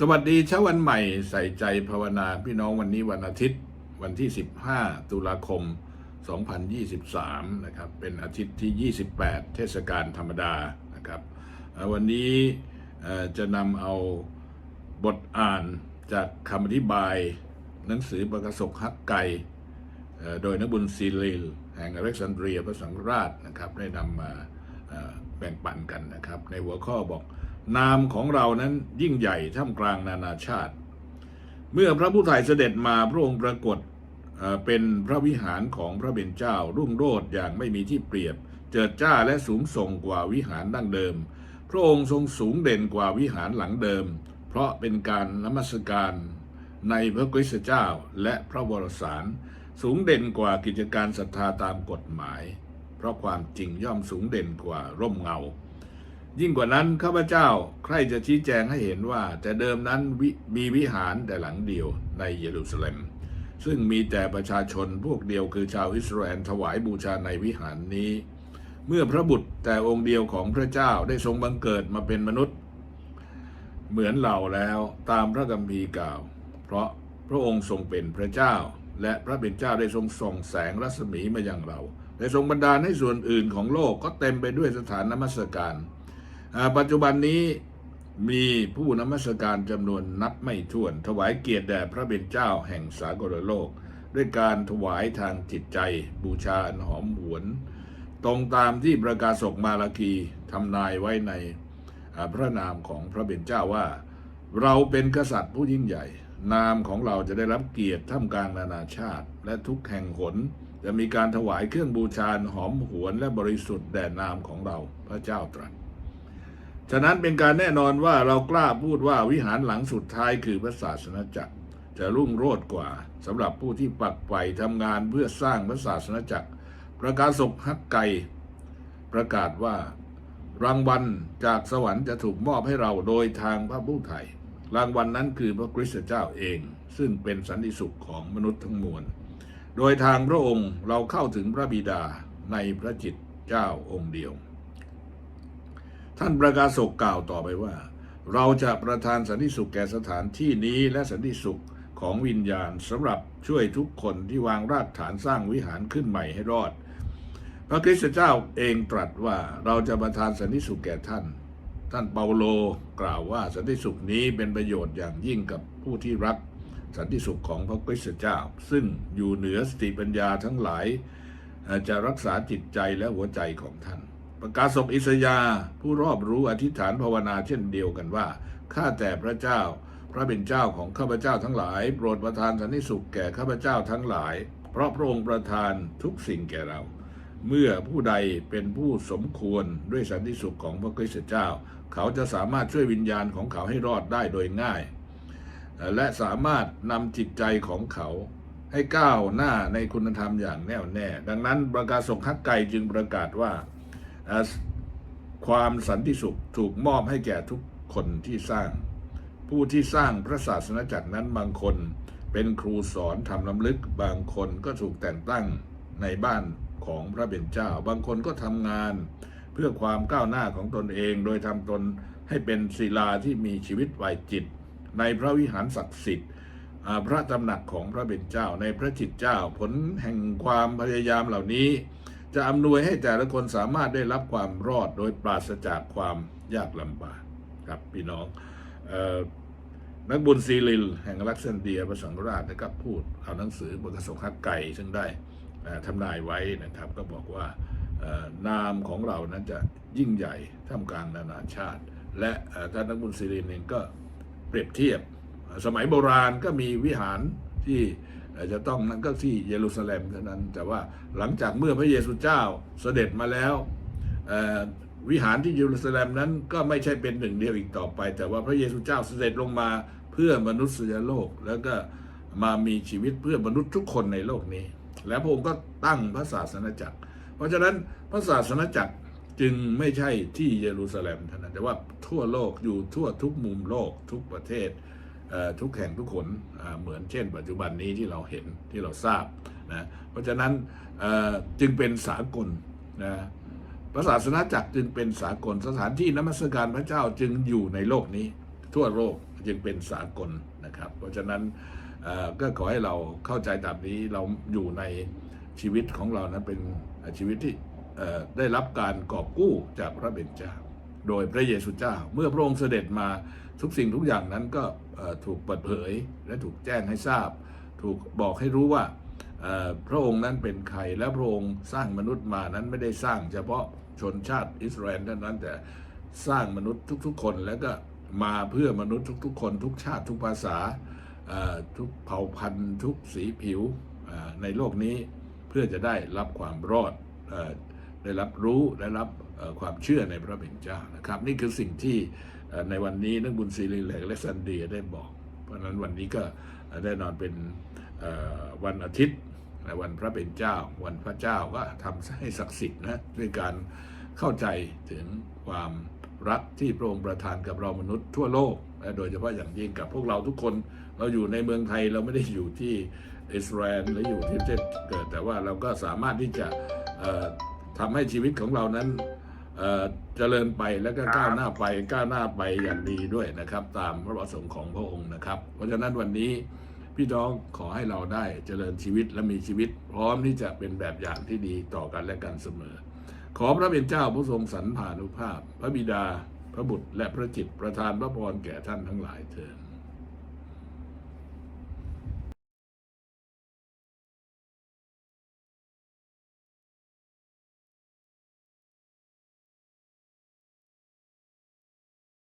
สวัสดีเช้าวันใหม่ใส่ใจภาวนาพี่น้องวันนี้วันอาทิตย์ วันที่ 15 ตุลาคม 2023 นะครับ เป็นอาทิตย์ที่ 28 เทศกาลธรรมดานะครับวันนี้จะนำเอาบทอ่านจากคำอธิบาย หนังสือประกศกฮักไก่โดยนบุญซีลิลแห่งอเล็กซานเดรียพระสังฆราชนะครับ ได้นำมาแบ่งปันกันนะครับ ในหัวข้อบอก นามของเรานั้นยิ่งใหญ่ท่ามกลางนานาชาติ เมื่อพระผู้ไถ่เสด็จมาพระองค์ปรากฏเป็นพระวิหารของพระเบญเจ้า รุ่งโรจน์อย่างไม่มีที่เปรียบ เจิดจ้าและสูงส่งกว่าวิหารดั้งเดิม พระองค์ทรงสูงเด่นกว่าวิหารหลังเดิม เพราะเป็นการนมัสการในพระคริสตเจ้าและพระวรสาร สูงเด่นกว่ากิจการศรัทธาตามกฎหมาย เพราะความจริงย่อมสูงเด่นกว่าร่มเงา ยิ่งกว่านั้นข้าพเจ้าใครจะชี้แจงให้เห็นว่า แต่เดิมนั้นมีวิหารแต่หลังเดียวในเยรูซาเล็ม ซึ่งมีแต่ประชาชนพวกเดียวคือชาวอิสราเอลถวายบูชาในวิหารนี้ เมื่อพระบุตรแต่องค์เดียวของพระเจ้าได้ทรงบังเกิดมาเป็นมนุษย์ เหมือนเราแล้วตามพระกัมภีร์กล่าว เพราะพระองค์ทรงเป็นพระเจ้า และพระเป็นเจ้าได้ทรงส่องแสงรัศมีมาอย่างเราได้ทรงบันดาลให้ส่วนอื่นของโลกก็เต็มไปด้วยสถานนมัสการ ปัจจุบันนี้มีผู้นมัสการจำนวนนับไม่ถ้วน ถวายเกียรติแด่พระเบญเจ้าแห่งสากลโลก ด้วยการถวายทางจิตใจ บูชาอันหอมหวน ตรงตามที่ประกาศกมาลาคีทำนายไว้ในพระนามของพระเบญเจ้าว่า เราเป็นกษัตริย์ผู้ยิ่งใหญ่ นามของเราจะได้รับเกียรติท่ามกลางนานาชาติ และทุกแห่งหนจะมีการถวายเครื่องบูชาหอมหวนและบริสุทธิ์แด่นามของเราพระเจ้าตรัส ฉะนั้นเป็นการแน่นอนว่าเรากล้าพูดว่าวิหารหลังสุดท้ายคือพระศาสนาจักร จะรุ่งโรจน์กว่าสำหรับผู้ที่ปักไฟทำงานเพื่อสร้างพระศาสนาจักร ประกาศศกฮักไกประกาศว่ารางวัลจากสวรรค์จะถูกมอบให้เราโดยทางพระผู้ไถ่รางวัลนนั้นคือพระคริสตเจ้าเอง ซึ่งเป็นสันติสุขของมนุษย์ทั้งมวล โดยทางพระองค์เราเข้าถึงพระบิดาในพระจิตเจ้าองค์เดียว ท่านประกาศกกล่าวต่อไปว่า เราจะประทานสันติสุขแก่สถานที่นี้และสันติสุขของวิญญาณสำหรับช่วยทุกคนที่วางรากฐานสร้างวิหารขึ้นใหม่ให้รอด พระคริสตเจ้าเองตรัสว่าเราจะประทานสันติสุขแก่ท่าน ท่านเปาโลกล่าวว่าสันติสุขนี้เป็นประโยชน์อย่างยิ่งกับผู้ที่รัก สันติสุขของพระคริสตเจ้า ซึ่งอยู่เหนือสติปัญญาทั้งหลาย จะรักษาจิตใจและหัวใจของท่าน ประกาศศกอิสยาผู้รอบรู้อธิษฐานภาวนาเช่นเดียวกันว่า ข้าแต่พระเจ้า พระเป็นเจ้าของข้าพเจ้าทั้งหลาย โปรดประทานสันติสุขแก่ข้าพเจ้าทั้งหลาย เพราะพระองค์ประทานทุกสิ่งแก่เรา เมื่อผู้ใดเป็นผู้สมควรด้วยสันติสุขของพระคริสตเจ้า เขาจะสามารถช่วยวิญญาณของเขาให้รอดได้โดยง่าย และสามารถนำจิตใจของเขาให้ก้าวหน้าในคุณธรรมอย่างแน่วแน่ ดังนั้นประกาศสงฮักไกจึงประกาศว่า ความสันติสุขถูกมอบให้แก่ทุกคนที่สร้าง ผู้ที่สร้างพระศาสนาจักรนั้นบางคนเป็นครูสอนทำลำลึก บางคนก็ถูกแต่งตั้งในบ้านของพระเบญเจ้า บางคนก็ทำงาน เพื่อความก้าวหน้าของตนเอง โดยทำตนให้เป็นศิลาที่มีชีวิตไหวจิต ในพระวิหารศักดิ์สิทธิ์พระตำหนักของพระเบญเจ้าในพระจิตเจ้าผลแห่งความพยายามเหล่านี้ จะอำนวยให้แต่ละคนสามารถได้รับความรอดโดยปราศจากความยากลำบากครับพี่น้องออนักบุญซีลิล แห่งล็กซานเดียพระสังฆราชนะครับพูดเอาหนังสือบทสงฮักไก่ ซึ่งได้ทำนายไว้นะครับ ก็บอกว่านามของเรานั้นจะยิ่งใหญ่ท่ามกลางนานาชาติ และท่านนักบุญซีลิลเองก็เปรียบเทียบ สมัยโบราณก็มีวิหารที่ เอ่จะต้องนั่นก็ที่เยรูซาเล็มเท่านั้น แต่ว่าหลังจากเมื่อพระเยซูเจ้าเสด็จมาแล้ววิหารที่เยรูซาเล็มนั้นก็ไม่ใช่เป็นหนึ่งเดียวอีกต่อไป แต่ว่าพระเยซูเจ้าเสด็จลงมาเพื่อมนุษยโลก แล้วก็มามีชีวิตเพื่อมนุษย์ทุกคนในโลกนี้ และพระองค์ก็ตั้งพระศาสนาจักร เพราะฉะนั้นพระศาสนาจักรจึงไม่ใช่ที่เยรูซาเล็มเท่านั้นแต่ว่าทั่วโลกอยู่ทั่วทุกมุมโลกทุกประเทศ ทุกแห่งทุกคนเหมือนเช่น ปัจจุบันนี้ที่เราเห็นที่เราทราบนะเพราะฉะนั้นจึงเป็นสากลนะพระศาสนาจักรจึงเป็นสากลสถานที่นมัสการพระเจ้าจึงอยู่ในโลกนี้ ทั่วโลกจึงเป็นสากลนะครับ เพราะฉะนั้นก็ขอให้เราเข้าใจตามนี้เราอยู่ในชีวิตของเรานั้นเป็นชีวิตที่ได้รับการกอบกู้จากพระเป็นเจ้าโดยพระเยซูเจ้า เมื่อพระองค์เสด็จมา ทุกสิ่งทุกอย่างนั้นก็ถูกเปิดเผยและถูกแจ้งให้ทราบ ถูกบอกให้รู้ว่าพระองค์นั้นเป็นใครและพระองค์สร้างมนุษย์มานั้นไม่ได้สร้างเฉพาะชนชาติอิสราเอลเท่านั้นแต่สร้างมนุษย์ทุกๆ คนแล้วก็มาเพื่อมนุษย์ทุกๆ คน ทุกชาติทุกภาษาทุกเผ่าพันธุ์ ทุกสีผิวในโลกนี้เพื่อจะได้รับความรอดได้รับรู้ได้รับความเชื่อในพระเป็นเจ้านะครับ นี่คือสิ่งที่ ในวันนี้นักบุญศิริเหลกและซันเดียได้บอก เพราะฉะนั้นวันนี้ก็แน่นอนเป็นวันอาทิตย์วันพระเป็นเจ้า วันพระเจ้าก็ทำให้ศักดิ์สิทธิ์นะด้วยการเข้าใจถึงความรักที่พระองค์ประทานกับเรามนุษย์ทั่วโลกและโดยเฉพาะอย่างยิ่งกับพวกเราทุกคนเราอยู่ในเมืองไทยเราไม่ได้อยู่ที่อิสราเอลหรืออยู่ที่ประเทศเกิดแต่ว่าเราก็สามารถที่จะเอ่อทำให้ชีวิตของเรานั้น เอ่อเจริญไปแล้วก็ก้าวหน้าไปก้าวหน้าไปอย่างดีด้วยนะครับ ตามพระประสงค์ของพระองค์นะครับ เพราะฉะนั้นวันนี้พี่น้องขอให้เราได้เจริญชีวิตและมีชีวิต พร้อมที่จะเป็นแบบอย่างที่ดีต่อกันและกันเสมอ ขอพระเป็นเจ้าผู้ทรงสรรพานุภาพ พระบิดา พระบุตรและพระจิตประทานพระพรแก่ท่านทั้งหลายเถิด